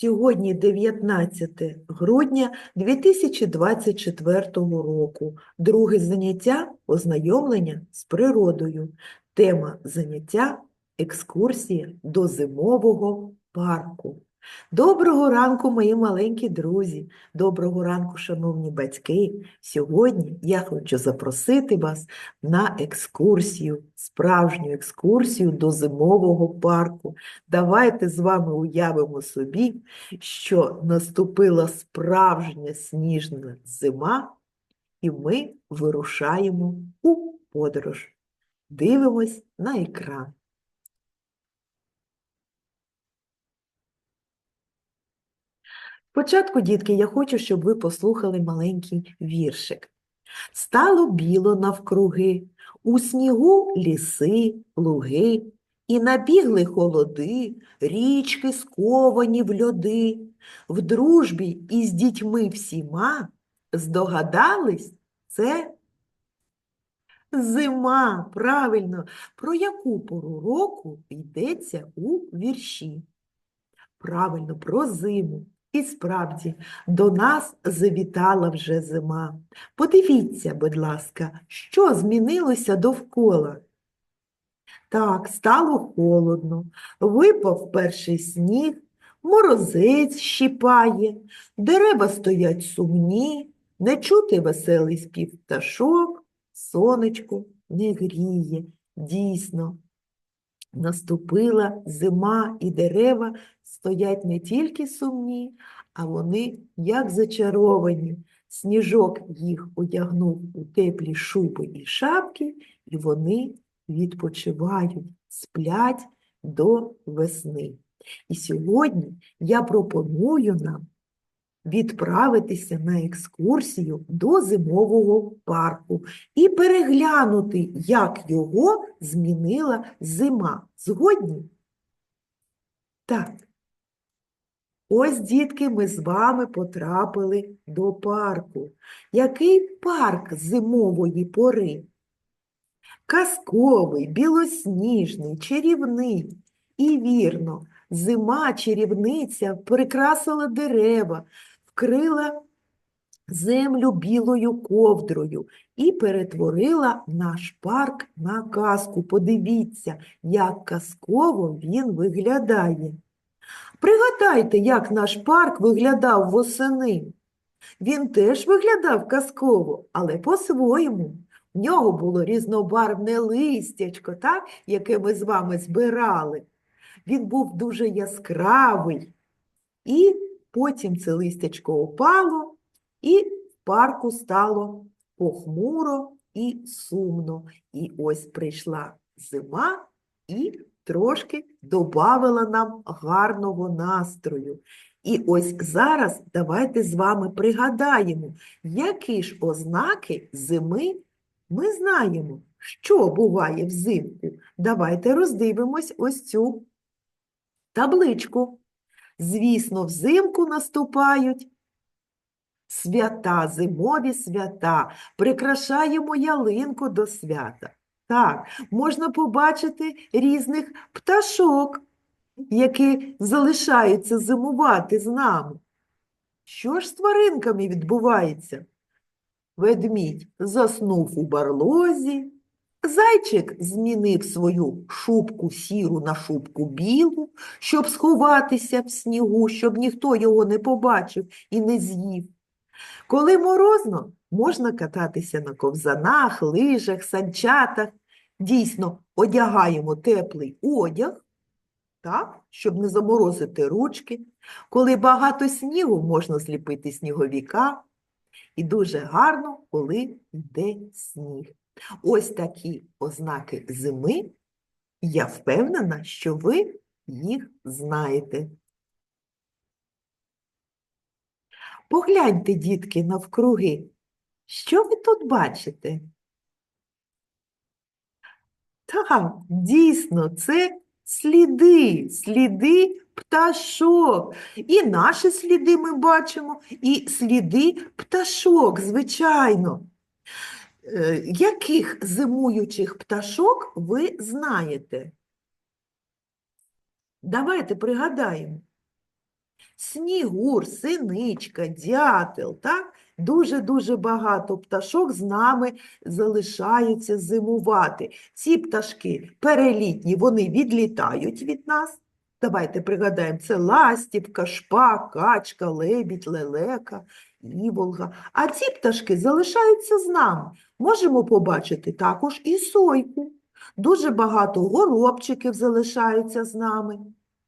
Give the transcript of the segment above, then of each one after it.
Сьогодні 19 грудня 2024 року. Друге заняття – ознайомлення з природою. Тема заняття – екскурсія до зимового парку. Доброго ранку, мої маленькі друзі! Доброго ранку, шановні батьки! Сьогодні я хочу запросити вас на екскурсію, справжню екскурсію до зимового парку. Давайте з вами уявимо собі, що наступила справжня сніжна зима, і ми вирушаємо у подорож. Дивимось на екран. Спочатку, дітки, я хочу, щоб ви послухали маленький віршик. Стало біло навкруги, у снігу ліси, луги, і набігли холоди, річки сковані в льоди. В дружбі із дітьми всіма здогадались це зима. Правильно, про яку пору року йдеться у вірші? Правильно, про зиму. І справді, до нас завітала вже зима. Подивіться, будь ласка, що змінилося довкола? Так, стало холодно, випав перший сніг, морозець щипає, дерева стоять сумні, не чути веселий спів пташок, сонечко не гріє. Дійсно, наступила зима, і дерева стоять не тільки сумні, а вони як зачаровані. Сніжок їх одягнув у теплі шуби і шапки, і вони відпочивають, сплять до весни. І сьогодні я пропоную нам відправитися на екскурсію до зимового парку і переглянути, як його змінила зима. Згодні? Так. Ось, дітки, ми з вами потрапили до парку. Який парк зимової пори? Казковий, білосніжний, чарівний. І вірно, зима чарівниця прикрасила дерева, вкрила землю білою ковдрою і перетворила наш парк на казку. Подивіться, як казково він виглядає. Пригадайте, як наш парк виглядав восени. Він теж виглядав казково, але по-своєму. В нього було різнобарвне листячко, так, яке ми з вами збирали. Він був дуже яскравий. І потім це листячко опало, і в парку стало похмуро і сумно. І ось прийшла зима і трошки добавила нам гарного настрою. І ось зараз давайте з вами пригадаємо, які ж ознаки зими ми знаємо, що буває взимку. Давайте роздивимось ось цю табличку. Звісно, взимку наступають свята, зимові свята, прикрашаємо ялинку до свята. Так, можна побачити різних пташок, які залишаються зимувати з нами. Що ж з тваринками відбувається? Ведмідь заснув у барлозі, зайчик змінив свою шубку сіру на шубку білу, щоб сховатися в снігу, щоб ніхто його не побачив і не з'їв. Коли морозно, можна кататися на ковзанах, лижах, санчатах. Дійсно, одягаємо теплий одяг, так, щоб не заморозити ручки. Коли багато снігу, можна зліпити сніговіка. І дуже гарно, коли йде сніг. Ось такі ознаки зими. Я впевнена, що ви їх знаєте. Погляньте, дітки, навкруги. Що ви тут бачите? Так, дійсно, це сліди, сліди пташок. І наші сліди ми бачимо, і сліди пташок, звичайно. Е, Яких зимуючих пташок ви знаєте? Давайте пригадаємо. снігур, синичка, дятел, так? Дуже-дуже багато пташок з нами залишаються зимувати. Ці пташки перелітні, вони відлітають від нас. Давайте пригадаємо, це ластівка, шпак, качка, лебідь, лелека, іволга. А ці пташки залишаються з нами. Можемо побачити також і сойку. Дуже багато горобчиків залишаються з нами.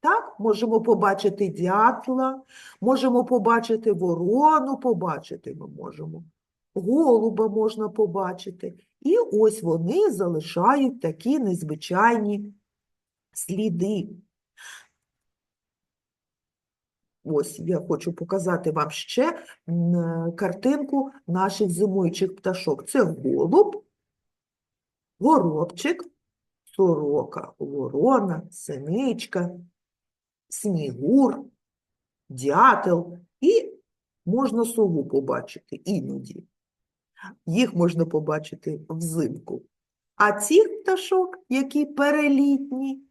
Так, можемо побачити дятла, можемо побачити ворону, побачити ми можемо. Голуба можна побачити. І ось вони залишають такі незвичайні сліди. Ось я хочу показати вам ще е, картинку наших зимуючих пташок. Це голуб, горобчик, сорока, ворона, синичка, снігур, дятел і можна сову побачити іноді. Їх можна побачити взимку. А цих пташок, які перелітні,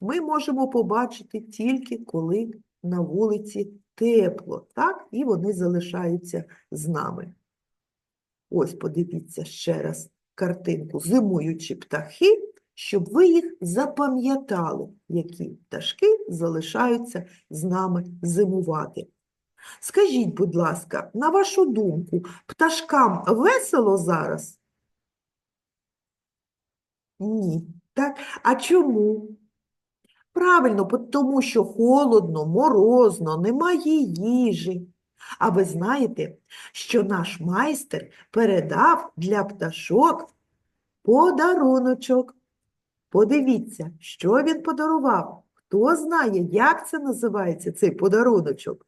ми можемо побачити тільки коли на вулиці тепло, так? І вони залишаються з нами. Ось подивіться ще раз картинку «Зимуючі птахи», щоб ви їх запам'ятали, які пташки залишаються з нами зимувати. Скажіть, будь ласка, на вашу думку, пташкам весело зараз? Ні. Так? А чому? Правильно, тому що холодно, морозно, немає їжі. А ви знаєте, що наш майстер передав для пташок подаруночок. Подивіться, що він подарував. Хто знає, як це називається, цей подаруночок?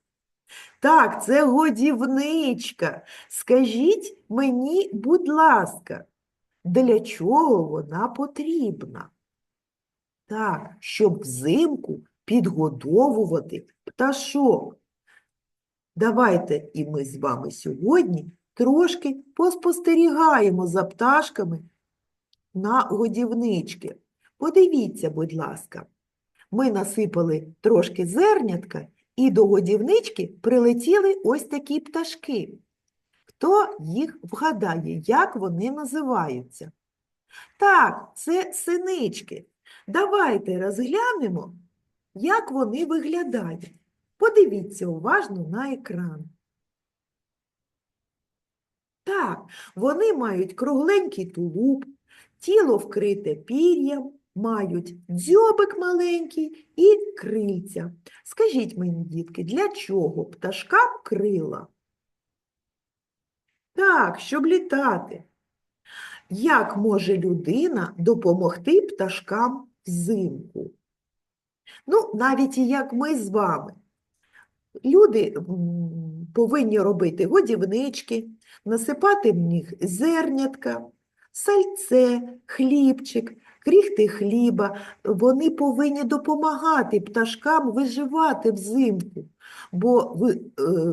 Так, це годівничка. Скажіть мені, будь ласка, для чого вона потрібна? Так, щоб взимку підгодовувати пташок. Давайте і ми з вами сьогодні трошки поспостерігаємо за пташками на годівнички. Подивіться, будь ласка, ми насипали трошки зернятка, і до годівнички прилетіли ось такі пташки. Хто їх вгадає, як вони називаються? Так, це синички. Давайте розглянемо, як вони виглядають. Подивіться уважно на екран. Так, вони мають кругленький тулуб, тіло вкрите пір'ям, мають дзьобик маленький і крильця. Скажіть мені, дітки, для чого пташкам крила? Так, щоб літати. Як може людина допомогти пташкам взимку? Ну, навіть як ми з вами. Люди повинні робити годівнички, насипати в них зернятка, сальце, хлібчик, кріхти хліба. Вони повинні допомагати пташкам виживати взимку. Бо ви е,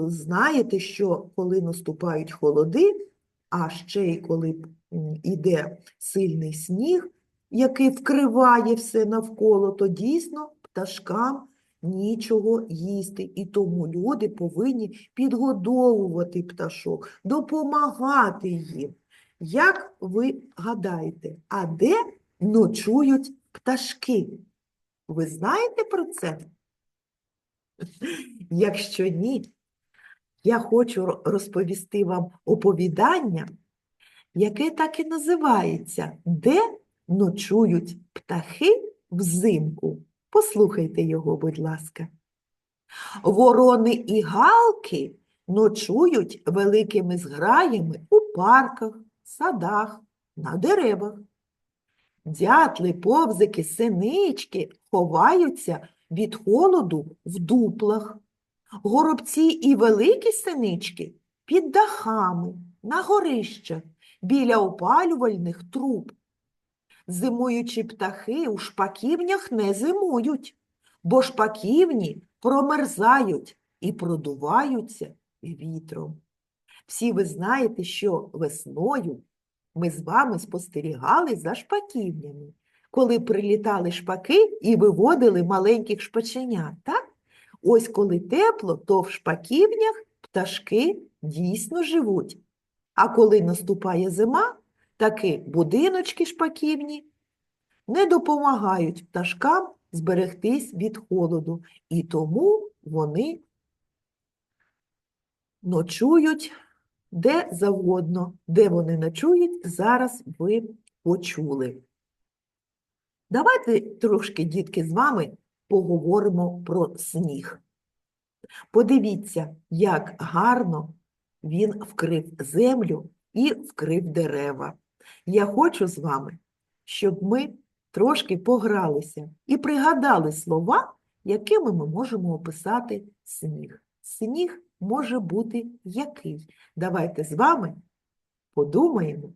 знаєте, що коли наступають холоди, а ще й коли м, іде сильний сніг, який вкриває все навколо, то дійсно пташкам нічого їсти. І тому люди повинні підгодовувати пташок, допомагати їм. Як ви гадаєте, а де ночують пташки? Ви знаєте про це? Якщо ні, я хочу розповісти вам оповідання, яке так і називається Де ночують птахи взимку? Послухайте його, будь ласка. Ворони і галки ночують великими зграями у парках, садах, на деревах. Дятли, повзики, синички ховаються від холоду в дуплах. Горобці і великі синички під дахами, на горищах, біля опалювальних труб. Зимуючі птахи у шпаківнях не зимують, бо шпаківні промерзають і продуваються вітром. Всі ви знаєте, що весною ми з вами спостерігали за шпаківнями, коли прилітали шпаки і виводили маленьких шпаченят, так? ось коли тепло, то в шпаківнях пташки дійсно живуть. А коли наступає зима, таки будиночки шпаківні не допомагають пташкам зберегтись від холоду, і тому вони ночують де завгодно. Де вони ночують, зараз ви почули. Давайте трошки, дітки, з вами поговоримо про сніг. Подивіться, як гарно він вкрив землю і вкрив дерева. Я хочу з вами, щоб ми трошки погралися і пригадали слова, якими ми можемо описати сніг. Сніг може бути який? Давайте з вами подумаємо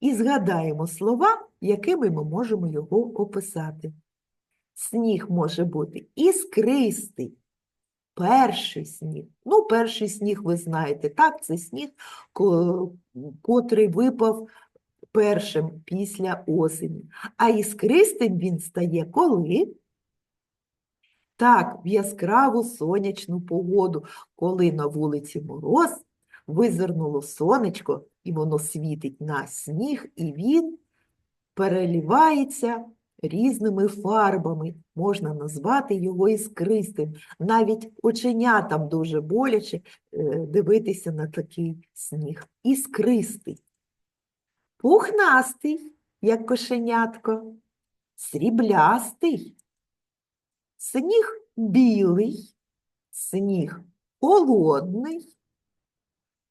і згадаємо слова, якими ми можемо його описати. Сніг може бути іскристий, перший сніг. Ну, перший сніг ви знаєте, так, це сніг, котрий випав першим після осені. А іскристим він стає коли? Так, в яскраву сонячну погоду, коли на вулиці мороз, визирнуло сонечко, і воно світить на сніг, і він перелівається різними фарбами. Можна назвати його іскристим. Навіть оченятам дуже боляче е, дивитися на такий сніг. Іскристий. Пухнастий, як кошенятко, сріблястий. Сніг білий, сніг холодний,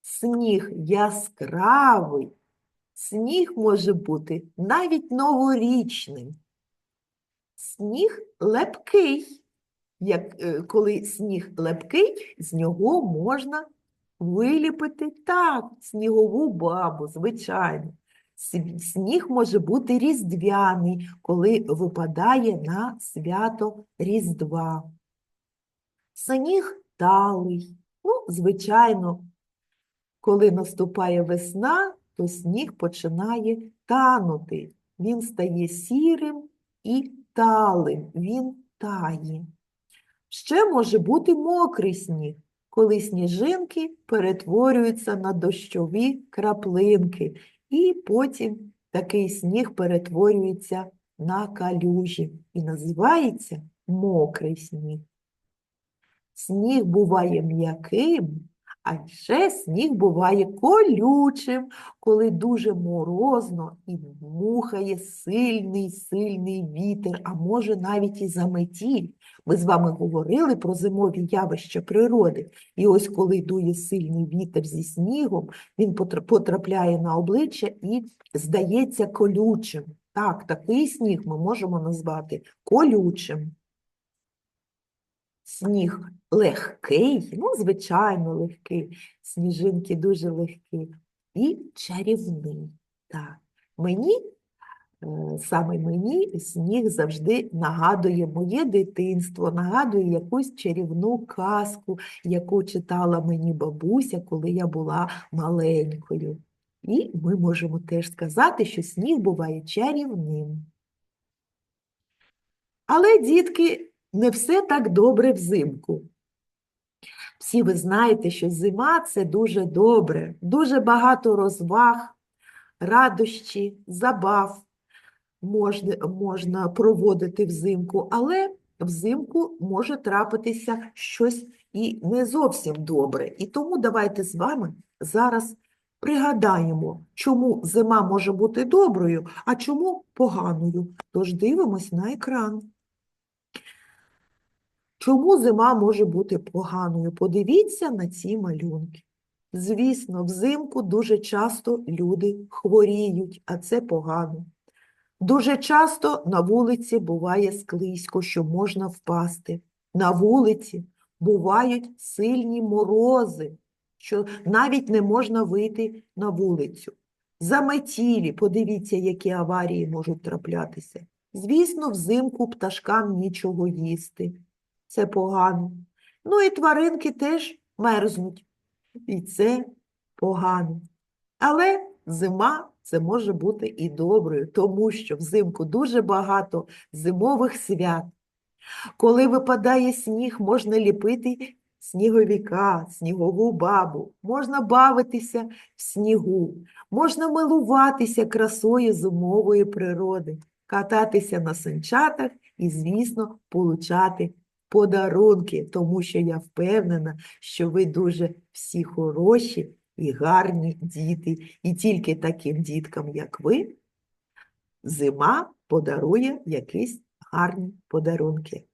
сніг яскравий, сніг може бути навіть новорічним. Сніг лепкий. Як, е, коли сніг лепкий, з нього можна виліпити так, снігову бабу, звичайно. Сніг може бути різдвяний, коли випадає на свято Різдва. Сніг талий. Ну, звичайно, коли наступає весна, то сніг починає танути. Він стає сірим і талим, він тає. Ще може бути мокрий сніг, коли сніжинки перетворюються на дощові краплинки, і потім такий сніг перетворюється на калюжі і називається мокрий сніг. Сніг буває м'яким, а ще сніг буває колючим, коли дуже морозно і дмухає сильний, сильний вітер, а може навіть і заметіль. Ми з вами говорили про зимові явища природи. І ось коли дує сильний вітер зі снігом, він потрапляє на обличчя і здається колючим. Так, такий сніг ми можемо назвати колючим. Сніг легкий, ну, звичайно, легкий, сніжинки дуже легкі, і чарівний. Так. Мені, е, саме мені, сніг завжди нагадує моє дитинство, нагадує якусь чарівну казку, яку читала мені бабуся, коли я була маленькою. І ми можемо теж сказати, що сніг буває чарівним. Але, дітки, не все так добре взимку. Всі ви знаєте, що зима це дуже добре, дуже багато розваг, радощі, забав можна, можна проводити взимку, але взимку може трапитися щось і не зовсім добре. І тому давайте з вами зараз пригадаємо, чому зима може бути доброю, а чому поганою. Тож дивимось на екран. Чому зима може бути поганою? Подивіться на ці малюнки. Звісно, взимку дуже часто люди хворіють, а це погано. Дуже часто на вулиці буває склизько, що можна впасти. На вулиці бувають сильні морози, що навіть не можна вийти на вулицю. Заметілі, подивіться, які аварії можуть траплятися. Звісно, взимку пташкам нічого їсти. Це погано. Ну і тваринки теж мерзнуть. І це погано. Але зима це може бути і доброю, тому що взимку дуже багато зимових свят. Коли випадає сніг, можна ліпити сніговіка, снігову бабу, можна бавитися в снігу, можна милуватися красою зимової природи, кататися на санчатах і, звісно, получати подарунки, тому що я впевнена, що ви дуже всі хороші і гарні діти, і тільки таким діткам, як ви, зима подарує якісь гарні подарунки.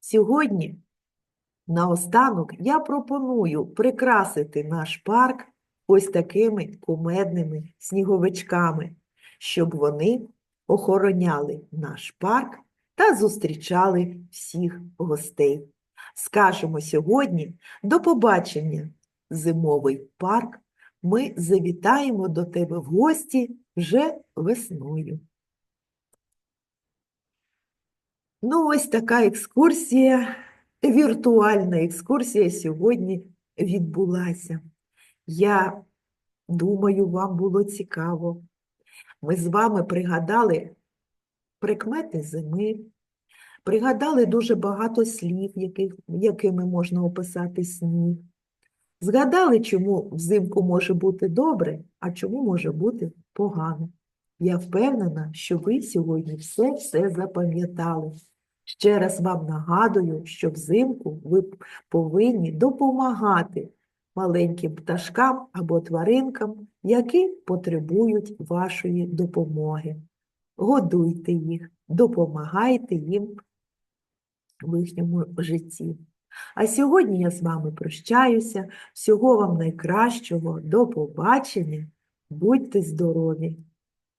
Сьогодні, наостанок, я пропоную прикрасити наш парк ось такими кумедними сніговичками, щоб вони охороняли наш парк та зустрічали всіх гостей. Скажемо сьогодні до побачення, зимовий парк. Ми завітаємо до тебе в гості вже весною. Ну, ось така екскурсія, віртуальна екскурсія сьогодні відбулася. Я думаю, вам було цікаво. Ми з вами пригадали прикмети зими, пригадали дуже багато слів, яких, якими можна описати сніг. Згадали, чому взимку може бути добре, а чому може бути погано. Я впевнена, що ви сьогодні все-все запам'ятали. Ще раз вам нагадую, що взимку ви повинні допомагати маленьким пташкам або тваринкам, які потребують вашої допомоги. Годуйте їх, допомагайте їм в їхньому житті. А сьогодні я з вами прощаюся. Всього вам найкращого, до побачення, будьте здорові!